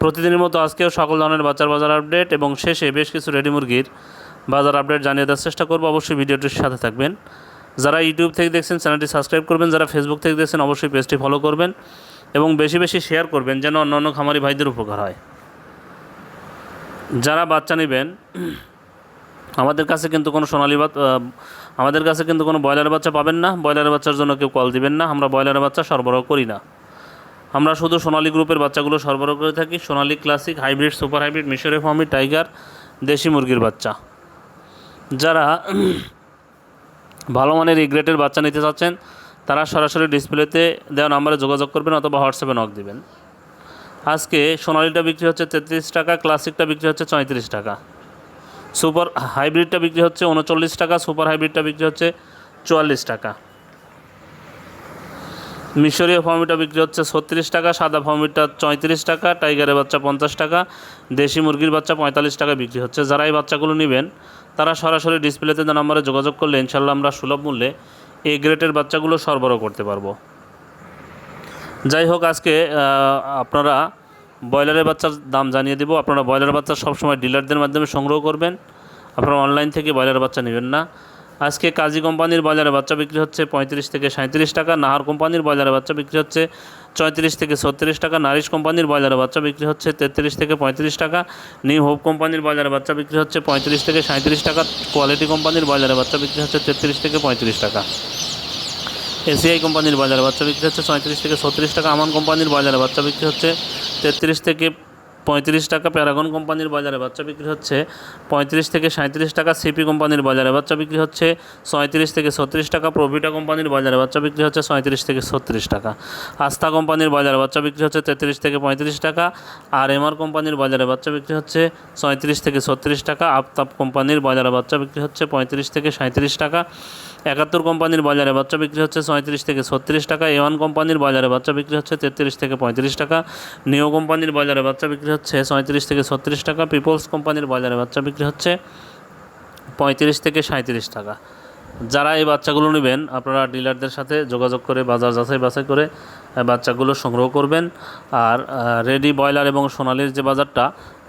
প্রতিদিনের মতো আজকেও সকল ধরনের বাচ্চার বাজার আপডেট এবং শেষে বেশ কিছু রেডি মুরগির বাজার আপডেট জানিয়ে দেওয়ার চেষ্টা করব। অবশ্যই ভিডিওটির সাথে থাকবেন। যারা ইউটিউব থেকে দেখছেন, চ্যানেলটি সাবস্ক্রাইব করবেন, যারা ফেসবুক থেকে দেখছেন, অবশ্যই পেজটি ফলো করবেন এবং বেশি বেশি শেয়ার করবেন যেন অন্য অন্য খামারি ভাইদের উপকার হয়। যারা বাচ্চা নেবেন, আমাদের কাছে কিন্তু কোনো সোনালি বাচ্চা আমাদের কাছে কিন্তু কোনো ব্রয়লার বাচ্চা পাবেন না। ব্রয়লার বাচ্চার জন্য কেউ কল দিবেন না। আমরা ব্রয়লার বাচ্চা সরবরাহ করি না। আমরা শুধু সোনালী গ্রুপের বাচ্চাগুলো সরবরাহ করে থাকি। Sonali classic, hybrid, super hybrid, মিশরে ফার্মি টাইগার, দেশি মুরগির বাচ্চা। যারা ভালো মানের এই গ্রেটের বাচ্চা নিতে চাচ্ছেন, তারা সরাসরি ডিসপ্লেতে দেওয়া নাম্বারে যোগাযোগ করবেন অথবা হোয়াটসঅ্যাপে নক দিবেন। আজকে সোনালিটা বিক্রি হচ্ছে তেত্রিশ টাকা, ক্লাসিকটা বিক্রি হচ্ছে ছয়ত্রিশ টাকা। সুপার হাইব্রিডটা বিক্রি হচ্ছে উনচল্লিশ টাকা, সুপার হাইব্রিডটা বিক্রি হচ্ছে চুয়াল্লিশ টাকা। মিশরীয় ফর্মিটা বিক্রি হচ্ছে ছত্রিশ টাকা, সাদা ফর্মিটা চৌত্রিশ টাকা, টাইগারের বাচ্চা পঞ্চাশ টাকা, দেশি মুরগির বাচ্চা পঁয়তাল্লিশ টাকা বিক্রি হচ্ছে। যারা এই বাচ্চাগুলো নেবেন, তারা সরাসরি ডিসপ্লেতে দেওয়া নাম্বারে যোগাযোগ করলে ইনশাল্লাহ আমরা সুলভ মূল্যে এই গ্রেটের বাচ্চাগুলো সরবরাহ করতে পারব। যাই হোক, আজকে আপনারা ব্রয়লারের বাচ্চার দাম জানিয়ে দেবো। আপনারা ব্রয়লার বাচ্চা সবসময় ডিলারদের মাধ্যমে সংগ্রহ করবেন। আপনারা অনলাইন থেকে ব্রয়লার বাচ্চা নেবেন না। আজকে কাজী কোম্পানির ব্রয়লারের বাচ্চা বিক্রি হচ্ছে পঁয়ত্রিশ থেকে সাঁত্রিশ টাকা, নাহার কোম্পানির ব্রয়লারের বাচ্চা বিক্রি হচ্ছে চৌত্রিশ থেকে ছত্রিশ টাকা, নারিশ কোম্পানির ব্রয়লারের বাচ্চা বিক্রি হচ্ছে তেত্রিশ থেকে পঁয়ত্রিশ টাকা, নিউ হোপ কোম্পানির ব্রয়লারের বাচ্চা বিক্রি হচ্ছে পঁয়ত্রিশ থেকে সাঁত্রিশ টাকা, কোয়ালিটি কোম্পানির ব্রয়লারের বাচ্চা বিক্রি হচ্ছে তেত্রিশ থেকে পঁয়ত্রিশ টাকা। এসিআই কোম্পানির বাজারে বাচ্চা বিক্রি হচ্ছে পঁয়ত্রিশ থেকে ছত্রিশ টাকা, আমান কোম্পানির বাজারে বাচ্চা বিক্রি হচ্ছে তেত্রিশ থেকে পঁয়ত্রিশ টাকা প্যারাগন কোম্পানির বাজারে বাচ্চা বিক্রি হচ্ছে পঁয়ত্রিশ থেকে সাঁত্রিশ টাকা সিপি কোম্পানির বাজারে বাচ্চা বিক্রি হচ্ছে ছয়ত্রিশ থেকে ছত্রিশ টাকা, প্রভিটা কোম্পানির বাজারে বাচ্চা বিক্রি হচ্ছে ছয়ত্রিশ থেকে ছত্রিশ টাকা। আস্থা কোম্পানির বাজারে বাচ্চা বিক্রি হচ্ছে তেত্রিশ থেকে পঁয়ত্রিশ টাকা, আর এমআর কোম্পানির বাজারে বাচ্চা বিক্রি হচ্ছে সঁয়ত্রিশ থেকে ছত্রিশ টাকা, আফতাব কোম্পানির বাজারে বাচ্চা বিক্রি হচ্ছে পঁয়ত্রিশ থেকে সাঁত্রিশ টাকা। একাত্তর কোম্পানির বাজারে বাচ্চা বিক্রি হচ্ছে ছয়ত্রিশ থেকে ছত্রিশ টাকা এ ওয়ান কোম্পানির বাজারে বাচ্চা বিক্রি হচ্ছে তেত্রিশ থেকে পঁয়ত্রিশ টাকা নিও কোম্পানির বাজারে বাচ্চা বিক্রি হচ্ছে ছয়ত্রিশ থেকে ছত্রিশ টাকা পিপলস কোম্পানির বাজারে বাচ্চা বিক্রি হচ্ছে পঁয়ত্রিশ থেকে সাঁত্রিশ টাকা। যারা এই বাচ্চাগুলো নেবেন, আপনারা ডিলারদের সাথে যোগাযোগ করে বাজার যাচাই বাছাই করে বাচ্চাগুলো সংগ্রহ করবেন। আর রেডি ব্রয়লার এবং সোনালির যে বাজারটা,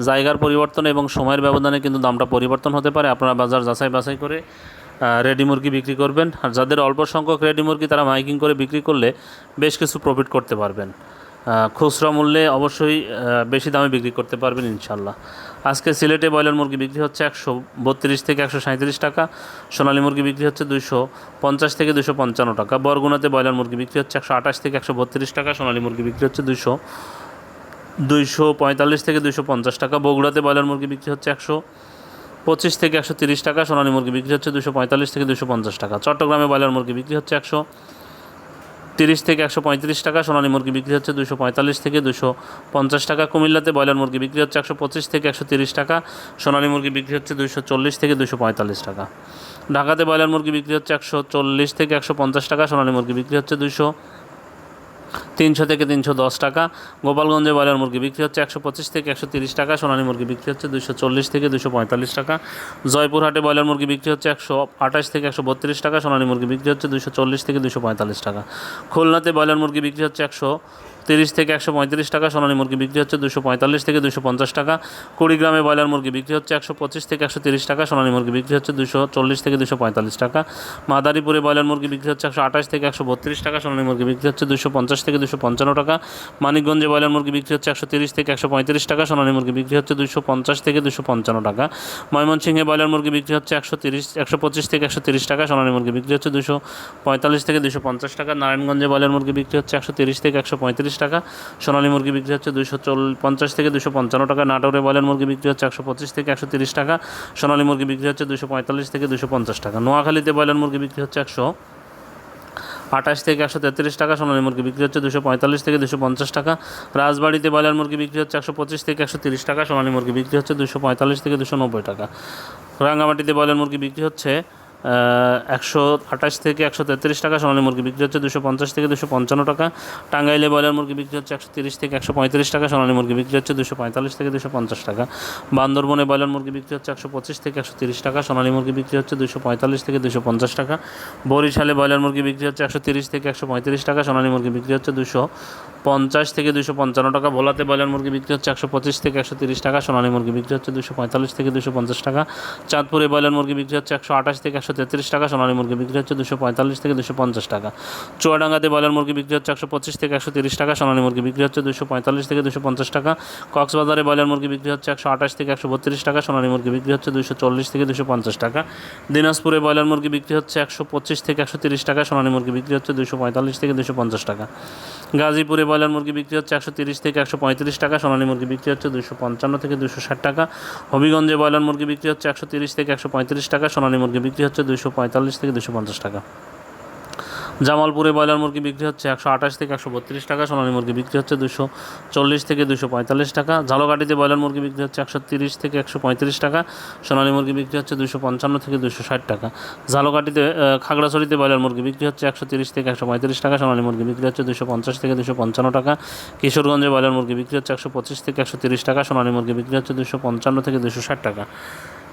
জায়গার পরিবর্তন এবং সময়ের ব্যবধানে কিন্তু দামটা পরিবর্তন হতে পারে। আপনারা বাজার যাচাই বাছাই করে রেডি মুরগি বিক্রি করবেন। আর যাদের অল্প সংখ্যক রেডি মুরগি তারা মাইকিং করে বিক্রি করলে বেশ কিছু প্রফিট করতে পারবেন। খুচরা মূল্যে অবশ্যই বেশি দামে বিক্রি করতে পারবেন ইনশাল্লাহ। আজকে সিলেটে ব্রয়লার মুরগি বিক্রি হচ্ছে একশো বত্রিশ থেকে একশো সাঁত্রিশ টাকা, সোনালী মুরগি বিক্রি হচ্ছে দুইশো পঞ্চাশ থেকে দুশো পঞ্চান্ন টাকা, বরগুনাতে ব্রয়লার মুরগি বিক্রি হচ্ছে একশো আঠাশ থেকে একশো বত্রিশ টাকা, সোনালী মুরগি বিক্রি হচ্ছে দুইশো দুইশো পঁয়তাল্লিশ থেকে দুশো পঞ্চাশ টাকা, বগুড়াতে ব্রয়লার মুরগি বিক্রি হচ্ছে একশো পঁচিশ থেকে একশো তিরিশ টাকা, সোনালী মুরগি বিক্রি হচ্ছে দুশো পঁয়তাল্লিশ থেকে দুশো পঞ্চাশ টাকা। চট্টগ্রামে ব্রয়লার মুরগি বিক্রি হচ্ছে একশো তিরিশ থেকে একশো পঁয়ত্রিশ টাকা, সোনালী মুরগি বিক্রি হচ্ছে দুশো পঁয়তাল্লিশ থেকে দুশো পঞ্চাশ টাকা। কুমিল্লাতে ব্রয়লার মুরগি বিক্রি হচ্ছে একশো পঁচিশ থেকে একশো তিরিশ টাকা, সোনালী মুরগি বিক্রি হচ্ছে দুশো চল্লিশ থেকে দুশো পঁয়তাল্লিশ টাকা। ঢাকাতে ব্রয়লার মুরগি বিক্রি হচ্ছে একশো চল্লিশ থেকে একশো পঞ্চাশ টাকা, সোনালী মুরগি বিক্রি হচ্ছে দুশো তিনশো থেকে তিনশো দশ টাকা। গোপালগঞ্জে ব্রয়লার মুরগি বিক্রি হচ্ছে একশো পঁচিশ থেকে একশো তিরিশ টাকা, সোনালী মুরগি বিক্রি হচ্ছে দুশো চল্লিশ থেকে দুশো পঁয়তাল্লিশ টাকা। জয়পুরহাটে ব্রয়লার মুরগি বিক্রি হচ্ছে একশো আঠাশ থেকে একশো বত্রিশ টাকা, সোনালী মুরগি বিক্রি হচ্ছে দুশো চল্লিশ থেকে দুশো পঁয়তাল্লিশ টাকা। খুলনাতে ব্রয়লার মুরগি বিক্রি হচ্ছে একশো তিরিশ থেকে একশো পঁয়ত্রিশ টাকা সোনালী মুরগি বিক্রি হচ্ছে দুশো পঁয়তাল্লিশ থেকে দুশো পঞ্চাশ টাকা কুড়িগ্রামে ব্রয়লার মুরগি বিক্রি হচ্ছে একশো পঁচিশ থেকে একশো তিরিশ টাকা সোনালী মুরগি বিক্রি হচ্ছে দুশো চল্লিশ থেকে দুশো পঁয়তাল্লিশ টাকা মাদারীপুরে ব্রয়লার মুরগি বিক্রি হচ্ছে একশো আঠাশ থেকে একশো বত্রিশ টাকা সোনালী মুরগি বিক্রি হচ্ছে দুশো পঞ্চাশ থেকে দুশো পঞ্চান্ন টাকা মানিকগঞ্জে ব্রয়লার মুরগি বিক্রি হচ্ছে একশো তিরিশ থেকে একশো পঁয়ত্রিশ টাকা সোনালী মুরগি বিক্রি হচ্ছে দুশো পঞ্চাশ থেকে দুশো পঞ্চান্ন টাকা ময়মনসিংহে ব্রয়লার মুরগি বিক্রি হচ্ছে একশো তিরিশ একশো পঁচিশ থেকে একশো তিরিশ টাকা সোনালী মুরগি বিক্রি হচ্ছে দুশো পঁয়তাল্লিশ থেকে দুশো পঞ্চাশ টাকা নারায়ণগঞ্জে ব্রয়লার মুরগি বিক্রি হচ্ছে একশো তিরিশ থেকে একশো পঁয়ত্রিশ টাকা। সোনালী মুরগি বিক্রি হচ্ছে দুশো পঞ্চাশ থেকে দুশো পঞ্চান্ন টাকা। নাটোরে ব্রয়লার মুরগি বিক্রি হচ্ছে একশো পঁচিশ থেকে একশো তিরিশ টাকা। সোনালী মুরগি বিক্রি হচ্ছে দুশো পঁয়তাল্লিশ থেকে দুশো পঞ্চাশ টাকা। নোয়াখালীতে ব্রয়লার মুরগি বিক্রি হচ্ছে একশো আঠাশ থেকে একশো তেত্রিশ টাকা। সোনালী মুরগি বিক্রি হচ্ছে দুশো পঁয়তাল্লিশ থেকে দুশো পঞ্চাশ টাকা। রাজবাড়িতে ব্রয়লার মুরগি বিক্রি হচ্ছে একশো পঁচিশ থেকে একশো তিরিশ টাকা। সোনালী মুরগি বিক্রি হচ্ছে দুশো পঁয়তাল্লিশ থেকে দুশো নব্বই টাকা। রাঙ্গামাটিতে ব্রয়লার মুরগি বিক্রি হচ্ছে একশো আঠাশ থেকে একশো তেত্রিশ টাকা সোনালী মুরগি বিক্রি হচ্ছে, দুশো পঞ্চাশ থেকে দুশো পঞ্চান্ন টাকা। টাঙ্গাইলে ব্রয়লার মুরগি বিক্রি হচ্ছে একশো তিরিশ থেকে একশো পঁয়ত্রিশ টাকা, সোনালী মুরগি বিক্রি হচ্ছে দুশো পঁয়তাল্লিশ থেকে দুশো পঞ্চাশ টাকা। বান্দরবনে ব্রয়লার মুরগি বিক্রি হচ্ছে একশো পঁচিশ থেকে একশো তিরিশ টাকা, সোনালী মুরগি বিক্রি হচ্ছে দুশো পঁয়তাল্লিশ থেকে দুশো পঞ্চাশ টাকা। বরিশালে ব্রয়লার মুরগি বিক্রি হচ্ছে একশো তিরিশ থেকে একশো পঁয়ত্রিশ টাকা, সোনালী মুরগি বিক্রি হচ্ছে দুশো পঞ্চাশ থেকে দুশো পঞ্চান্ন টাকা ভোলাতে ব্রয়লার মুরগি বিক্রি হচ্ছে একশো পঁচিশ থেকে একশো তিরিশ টাকা সোনালী মুরগি বিক্রি হচ্ছে দুশো পঁয়তাল্লিশ থেকে দুশো পঞ্চাশ টাকা চাঁদপুরে ব্রয়লার মুরগি বিক্রি হচ্ছে একশো আঠাশ থেকে একশো তেত্রিশ টাকা সোনালী মুরগি বিক্রি হচ্ছে দুশো পঁয়তাল্লিশ থেকে দুশো পঞ্চাশ টাকা চুয়াডাঙ্গাতে ব্রয়লার মুরগি বিক্রি হচ্ছে একশো পঁচিশ থেকে একশো তিরিশ টাকা সোনালী মুরগি বিক্রি হচ্ছে দুশো পঁয়তাল্লিশ থেকে দুশো পঞ্চাশ টাকা কক্সবাজারে ব্রয়লার মুরগি বিক্রি হচ্ছে একশো আঠাশ থেকে একশো বত্রিশ টাকা সোনালী মুরগি বিক্রি হচ্ছে দুশো চল্লিশ থেকে দুশো পঞ্চাশ টাকা দিনাজপুরে ব্রয়লার মুরগি বিক্রি হচ্ছে একশো পঁচিশ থেকে একশো তিরিশ টাকা সোনালী মুরগি বিক্রি হচ্ছে দুশো পঁয়তাল্লিশ থেকে দুশো পঞ্চাশ টাকা গাজীপুরে ব্রয়লার মুরগি বিক্রি হচ্ছে একশো তিরিশ থেকে একশো পঁয়ত্রিশ টাকা, সোনালী মুরগি বিক্রি হচ্ছে দুশো পঞ্চান্ন থেকে দুশো ষাট টাকা, হবিগঞ্জে ব্রয়লার মুরগি বিক্রি হচ্ছে একশো তিরিশ থেকে একশো পঁয়ত্রিশ টাকা, সোনালী মুরগি বিক্রি হচ্ছে দুশো পঁয়তাল্লিশ থেকে দুশো পঞ্চাশ টাকা। জামালপুরে ব্রয়লার মুরগি বিক্রি হচ্ছে একশো আঠাশ থেকে একশো বত্রিশ টাকা, সোনালী মুরগি বিক্রি হচ্ছে দুশো চল্লিশ থেকে দুশো পঁয়তাল্লিশ টাকা, ঝালকাঠিতে ব্রয়লার মুরগি বিক্রি হচ্ছে একশো তিরিশ থেকে একশো পঁয়ত্রিশ টাকা, সোনালী মুরগি বিক্রি হচ্ছে দুশো পঞ্চান্ন থেকে দুশো ষাট টাকা। ঝালকাঠিতে খাগড়াছড়িতে ব্রয়লার মুরগি বিক্রি হচ্ছে একশো তিরিশ থেকে একশো পঁয়ত্রিশ টাকা, সোনালী মুরগি বিক্রি হচ্ছে দুশো পঞ্চাশ থেকে দুশো পঞ্চান্ন টাকা, কিশোরগঞ্জে ব্রয়লার মুরগি বিক্রি হচ্ছে একশো পঁচিশ থেকে একশো তিরিশ টাকা, সোনালী মুরগি বিক্রি হচ্ছে দুশো পঞ্চান্ন থেকে দুশো ষাট টাকা।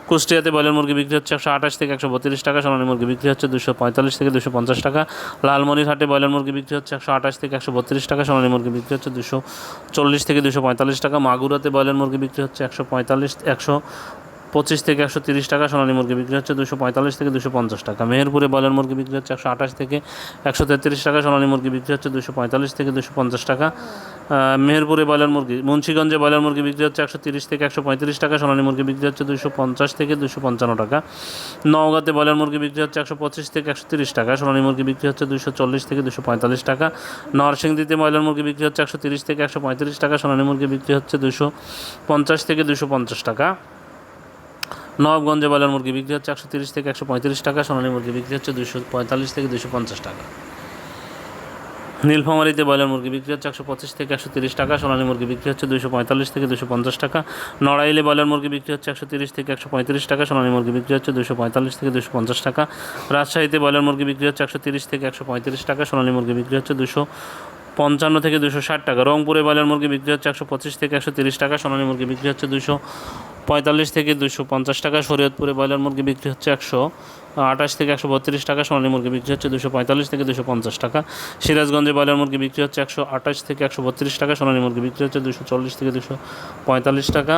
কুষ্টিয়াতে ব্রয়লার মুরগি বিক্রি হচ্ছে একশো আঠাশ থেকে একশো বত্রিশ টাকা, সোনালী মুরগি বিক্রি হচ্ছে দুশো পঁয়তাল্লিশ থেকে দুশো পঞ্চাশ টাকা, লালমনিরহাটে ব্রয়লার মুরগি বিক্রি হচ্ছে একশো আঠাশ থেকে একশো বত্রিশ টাকা, সোনালী মুরগি বিক্রি হচ্ছে দুশো চল্লিশ থেকে দুশো পঁয়তাল্লিশ টাকা, মাগুরাতে ব্রয়লার মুরগি বিক্রি হচ্ছে একশো পঁয়তাল্লিশ, একশো পঁচিশ থেকে একশো তিরিশ টাকা, সোনালী মুরগি বিক্রি হচ্ছে দুশো পঁয়তাল্লিশ থেকে দুশো পঞ্চাশ টাকা। মেহেরপুরে ব্রয়লার মুরগি বিক্রি হচ্ছে একশো আঠাশ থেকে একশো তেত্রিশ টাকা, সোনালী মুরগি বিক্রি হচ্ছে দুশো পঁয়তাল্লিশ থেকে দুশো পঞ্চাশ টাকা। মেহেরপুরে ব্রয়লার মুরগি, মুন্সিগঞ্জে ব্রয়লার মুরগি বিক্রি হচ্ছে একশো তিরিশ থেকে একশো পঁয়ত্রিশ টাকা, সোনালী মুরগি বিক্রি হচ্ছে দুশো পঞ্চাশ থেকে দুশো পঞ্চান্ন টাকা। নওগাঁতে ব্রয়লার মুরগি বিক্রি হচ্ছে একশো পঁচিশ থেকে একশো তিরিশ টাকা, সোনালী মুরগি বিক্রি হচ্ছে দুশো চল্লিশ থেকে দুশো পঁয়তাল্লিশ টাকা। নরসিংদীতে ব্রয়লার মুরগি বিক্রি হচ্ছে একশো তিরিশ থেকে একশো পঁয়ত্রিশ টাকা, সোনালী মুরগি বিক্রি হচ্ছে দুশো পঞ্চাশ থেকে দুশো পঞ্চাশ টাকা। নবাবগঞ্জে ব্রয়লার মুরগি বিক্রি হচ্ছে একশো তিরিশ থেকে একশো পঁয়ত্রিশ টাকা, সোনালী মুরগি বিক্রি হচ্ছে দুশো পঁয়তাল্লিশ থেকে দুশো পঞ্চাশ টাকা। নীলফামারিতে ব্রয়লার মুরগি বিক্রি হচ্ছে একশো পঁচিশ থেকে একশো তিরিশ টাকা, সোনালী মুরগি বিক্রি হচ্ছে দুশো পঁয়তাল্লিশ থেকে দুশো পঞ্চাশ টাকা। নড়াইলে ব্রয়লার মুরগি বিক্রি হচ্ছে একশো তিরিশ থেকে একশো পঁয়ত্রিশ টাকা, সোনালী মুরগি বিক্রি হচ্ছে দুশো পঁয়তাল্লিশ থেকে দুশো পঞ্চাশ টাকা। রাজশাহীতে ব্রয়লার মুরগি বিক্রি হচ্ছে একশো তিরিশ থেকে একশো পঁয়ত্রিশ টাকা, সোনালী মুরগি বিক্রি হচ্ছে দুশো পঞ্চান্ন থেকে দুশো ষাট টাকা। রংপুরে ব্রয়লার মুরগি বিক্রি হচ্ছে একশো পঁচিশ থেকে একশো তিরিশ টাকা, সোনালী মুরগি বিক্রি হচ্ছে দুশো পঁয়তাল্লিশ থেকে দুশো পঞ্চাশ টাকা, শরীয়তপুরে ব্রয়লার মুরগি বিক্রি হচ্ছে একশো আঠাশ থেকে একশো বত্রিশ টাকা, সোনালী মুরগি বিক্রি হচ্ছে দুশো পঁয়তাল্লিশ থেকে দুশো পঞ্চাশ টাকা। সিরাজগঞ্জে ব্রয়লার মুরগি বিক্রি হচ্ছে একশো আঠাশ থেকে একশো বত্রিশ টাকা, সোনালী মুরগি বিক্রি হচ্ছে দুশো চল্লিশ থেকে দুশো পঁয়তাল্লিশ টাকা।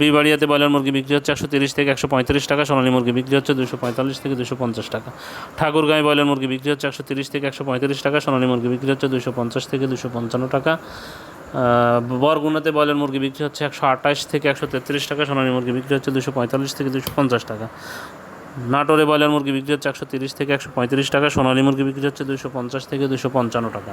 বিবাড়িয়াতে ব্রয়লার মুরগি বিক্রি হচ্ছে একশো তিরিশ থেকে একশো পঁয়ত্রিশ টাকা, সোনালী মুরগি বিক্রি হচ্ছে দুশো পঁয়তাল্লিশ থেকে দুশো পঞ্চাশ টাকা। ঠাকুরগাঁয়ে ব্রয়লার মুরগি বিক্রি হচ্ছে একশো তিরিশ থেকে একশো পঁয়ত্রিশ টাকা, সোনালী মুরগি বিক্রি হচ্ছে দুশো পঞ্চাশ থেকে দুশো পঞ্চান্ন টাকা। বরগুনাতে ব্রয়লার মুরগি বিক্রি হচ্ছে একশো আঠাশ থেকে একশো তেত্রিশ টাকা, সোনালী মুরগি বিক্রি হচ্ছে দুশো পঁয়তাল্লিশ থেকে দুশো পঞ্চাশ টাকা। নাটোরে ব্রয়লার মুরগি বিক্রি হচ্ছে একশো তিরিশ থেকে একশো পঁয়ত্রিশ টাকা, সোনালী মুরগি বিক্রি হচ্ছে দুশো পঞ্চাশ থেকে দুশো পঞ্চান্ন টাকা।